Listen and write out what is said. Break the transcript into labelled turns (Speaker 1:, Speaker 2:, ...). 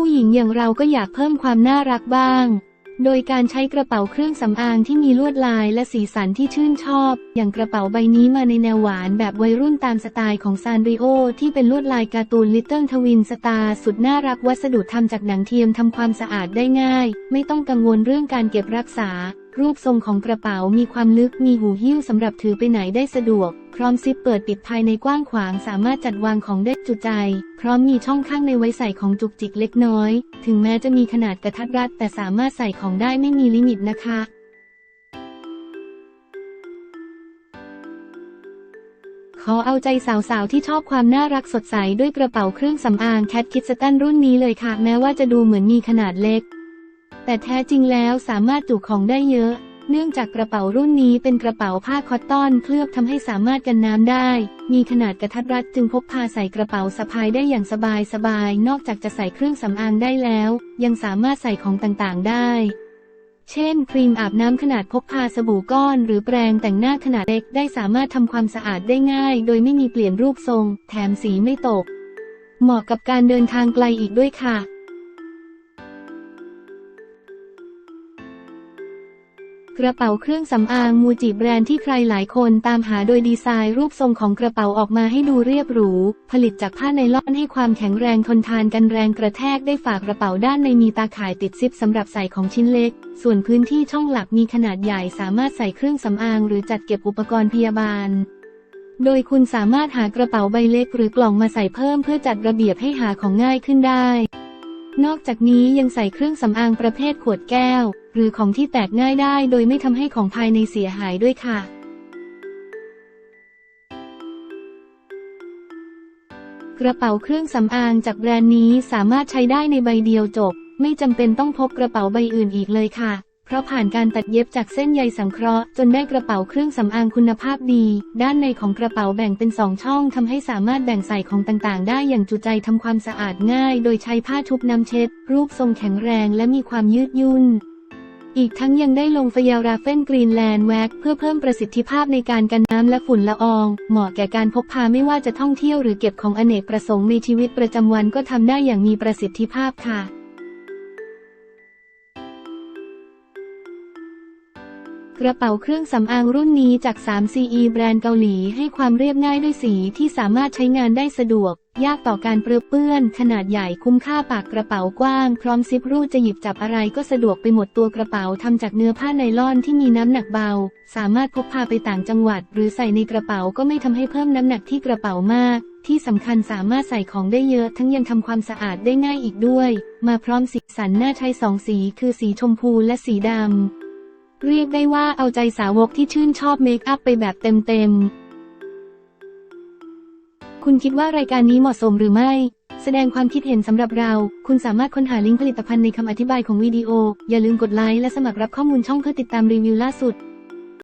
Speaker 1: ผู้หญิงอย่างเราก็อยากเพิ่มความน่ารักบ้าง โดยการใช้กระเป๋าเครื่องสำอางที่มีลวดลายและสีสันที่ชื่นชอบ อย่างกระเป๋าใบนี้มาในแนวหวานแบบวัยรุ่นตามสไตล์ของซานริโอที่เป็นลวดลายการ์ตูนลิตเติ้ลทวินสตาร์สุดน่ารักวัสดุทำจากหนังเทียมทำความสะอาดได้ง่าย ไม่ต้องกังวลเรื่องการเก็บรักษา รูปทรงของกระเป๋ามีความลึกมีหูหิ้วสำหรับถือไปไหนได้สะดวก พร้อมซิปเปิดปิดภายในกว้างขวางสามารถจัดวางของได้จุใจ พร้อมมีช่องข้างในไว้ใส่ของจุกจิกเล็กน้อย ถึงแม้จะมีขนาดกระทัดรัดแต่สามารถใส่ของได้ไม่มีลิมิตนะคะขอเอาใจสาวๆ ที่ชอบความน่ารักสดใสด้วยกระเป๋าเครื่องสำอางแคทคิดสตันรุ่นนี้เลยค่ะ แม้ว่าจะดูเหมือนมีขนาดเล็ก แต่แท้จริงแล้วสามารถจุของได้เยอะ เนื่องจากกระเป๋ารุ่นนี้เป็นกระเป๋าผ้าคอตตอนเคลือบทำให้สามารถกันน้ำได้ มีขนาดกระทัดรัดจึงพกพาใส่กระเป๋าสะพายได้อย่างสบายสบายนอกจากจะใส่เครื่องสำอางได้แล้ว ยังสามารถใส่ของต่างๆได้เช่น ครีมอาบน้ำขนาดพกพาสบู่ก้อน หรือแปรงแต่งหน้าขนาดเล็กได้สามารถทำความสะอาดได้ง่าย โดยไม่มีเปลี่ยนรูปทรง แถมสีไม่ตก เหมาะกับการเดินทางไกลอีกด้วยค่ะ กระเป๋าเครื่องสำอางมูจิแบรนด์ที่ใครหลายคนตามหาโดยดีไซน์รูปทรงของกระเป๋าออกมาให้ดูเรียบหรู ผลิตจากผ้าไนล่อนให้ความแข็งแรงทนทานกันแรงกระแทกได้ฝากกระเป๋าด้านในมีตาข่ายติดซิปสำหรับใส่ของชิ้นเล็ก ส่วนพื้นที่ช่องหลักมีขนาดใหญ่สามารถใส่เครื่องสำอางหรือจัดเก็บอุปกรณ์พยาบาลโดยคุณสามารถหากระเป๋าใบเล็กหรือกล่องมาใส่เพิ่มเพื่อจัดระเบียบให้หาของง่ายขึ้นได้ นอกจากนี้ยังใส่เครื่องสำอางประเภทขวดแก้ว หรือของที่แตกง่ายได้โดยไม่ทำให้ของภายในเสียหายด้วยค่ะ กระเป๋าเครื่องสำอางจากแบรนด์นี้สามารถใช้ได้ในใบเดียวจบ ไม่จำเป็นต้องพกกระเป๋าใบอื่นอีกเลยค่ะ เพราะผ่านการตัดเย็บจากเส้นใยสังเคราะห์จนได้กระเป๋าเครื่องสำอางคุณภาพดี ด้านในของกระเป๋าแบ่งเป็นสองช่องทำให้สามารถแบ่งใส่ของต่างๆ ได้อย่างจุใจทำความสะอาดง่าย โดยใช้ผ้าชุบน้ำเช็ด รูปทรงแข็งแรงและมีความยืดยุ่นอีกทั้งยังได้ลงฟยาราเฟนกรีนแลนด์แว็กเพื่อเพิ่มประสิทธิภาพในการกันน้ำและฝุ่นละออง เหมาะแก่การพกพาไม่ว่าจะท่องเที่ยวหรือเก็บของอเนกประสงค์ในชีวิตประจำวันก็ทำได้อย่างมีประสิทธิภาพค่ะ กระเป๋าเครื่องสำอางรุ่นนี้จาก 3CE แบรนด์เกาหลีให้ความเรียบง่ายด้วยสีที่สามารถใช้งานได้สะดวก ยากต่อการเปลือเปื้อน ขนาดใหญ่คุ้มค่าปากกระเป๋ากว้าง พร้อมซิปรูดจะหยิบจับอะไรก็สะดวกไปหมดตัวกระเป๋าทำจากเนื้อผ้าไนล่อนที่มีน้ำหนักเบา สามารถพกพาไปต่างจังหวัด หรือใส่ในกระเป๋าก็ไม่ทำให้เพิ่มน้ำหนักที่กระเป๋ามาก ที่สำคัญสามารถใส่ของได้เยอะ ทั้งยังทำความสะอาดได้ง่ายอีกด้วย มาพร้อมสีสันน่าใช้สองสี คือสีชมพูและสีดำ เรียกได้ว่าเอาใจสาวกที่ชื่นชอบเมคอัพไปแบบเต็มๆ คุณคิดว่ารายการนี้เหมาะสมหรือไม่ แสดงความคิดเห็นสำหรับเรา คุณสามารถค้นหาลิงก์ผลิตภัณฑ์ในคำอธิบายของวิดีโอ อย่าลืมกดไลค์และสมัครรับข้อมูลช่องเพื่อติดตามรีวิวล่าสุด